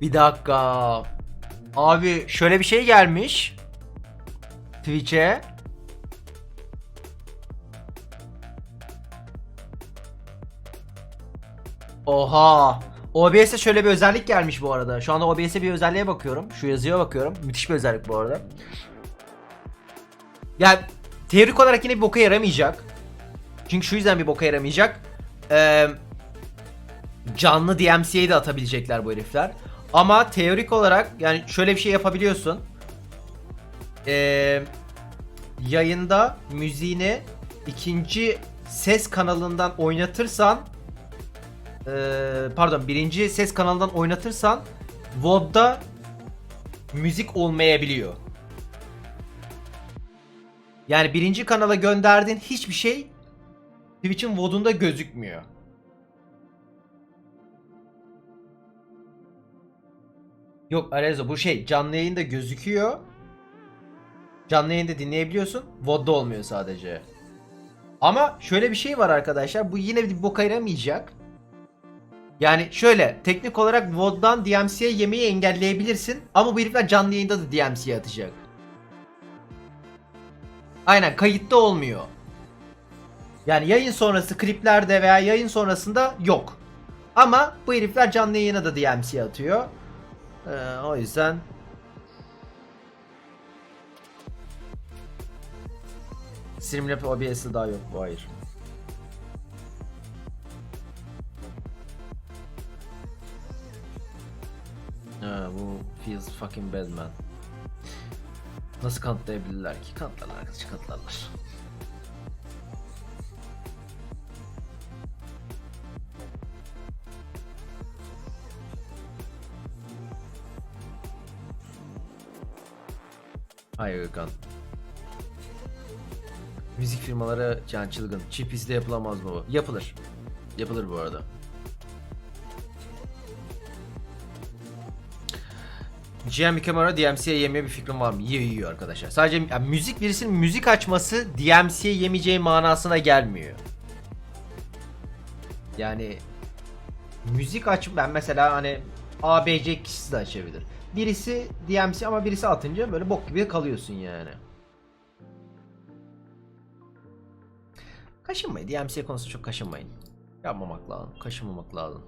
Bir dakika. Abi şöyle bir şey gelmiş. Twitch'e. Oha. OBS'e şöyle bir özellik gelmiş bu arada. Şu anda OBS'e bir özelliğe bakıyorum. Şu yazıya bakıyorum. Müthiş bir özellik bu arada. Yani teorik olarak yine bir boka yaramayacak. Çünkü şu yüzden bir boka yaramayacak. Ee, canlı DMCA'yı de atabilecekler bu herifler. Ama teorik olarak yani şöyle bir şey yapabiliyorsun. Ee, yayında müziğini ikinci ses kanalından oynatırsan ee, pardon birinci ses kanalından oynatırsan VOD'da müzik olmayabiliyor. Yani birinci kanala gönderdiğin hiçbir şey Twitch'in VOD'unda gözükmüyor. Yok Arezo bu şey canlı yayında gözüküyor. Canlı yayında dinleyebiliyorsun. VOD'da olmuyor sadece. Ama şöyle bir şey var arkadaşlar. Bu yine bir boka yaramayacak. Yani şöyle teknik olarak VOD'dan DMC'ye yemeği engelleyebilirsin. Ama bu herifler canlı yayında da DMC'ye atacak. Aynen kayıtta olmuyor. Yani yayın sonrası kliplerde veya yayın sonrasında yok. Ama bu herifler canlı yayına da DMC atıyor. Ee, o yüzden Streamlab OBS'de daha yok bu hayır. Ha, bu feels fucking bad man. Nasıl kanıtlayabilirler ki? Kanıtlarlar arkadaş kanıtlarlar. Hayır Gökhan. Müzik firmaları can çılgın. Chip izde yapılamaz bu? Yapılır. Yapılır bu arada. GM Camera DMC'ye yemeye bir fikrim var mı? Yiyor yiyor arkadaşlar. Sadece yani müzik birisinin müzik açması DMC'ye yemeyeceği manasına gelmiyor. Yani müzik aç ben mesela hani ABC ikisi de açabilir. Birisi DMC ama birisi atınca böyle bok gibi kalıyorsun yani. Kaşınmayın. DMC konusunda çok kaşınmayın. Yapmamak lazım. Kaşınmamak lazım.